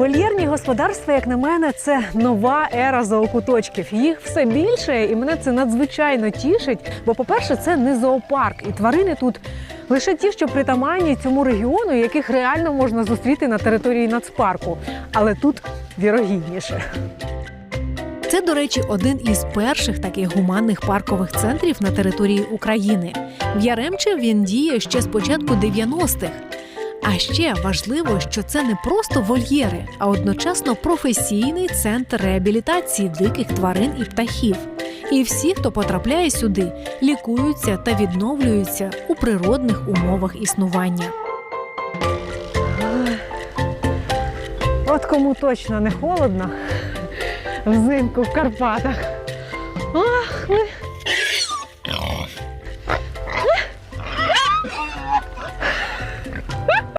Вольєрні господарства, як на мене, це нова ера зоокуточків. Їх все більше, і мене це надзвичайно тішить. Бо, по-перше, це не зоопарк, і тварини тут лише ті, що притаманні цьому регіону, яких реально можна зустріти на території нацпарку. Але тут вірогідніше. Це, до речі, один із перших таких гуманних паркових центрів на території України. В Яремче він діє ще з початку 90-х. А ще важливо, що це не просто вольєри, а одночасно професійний центр реабілітації диких тварин і птахів. І всі, хто потрапляє сюди, лікуються та відновлюються у природних умовах існування. От кому точно не холодно взимку в Карпатах. Ах, ви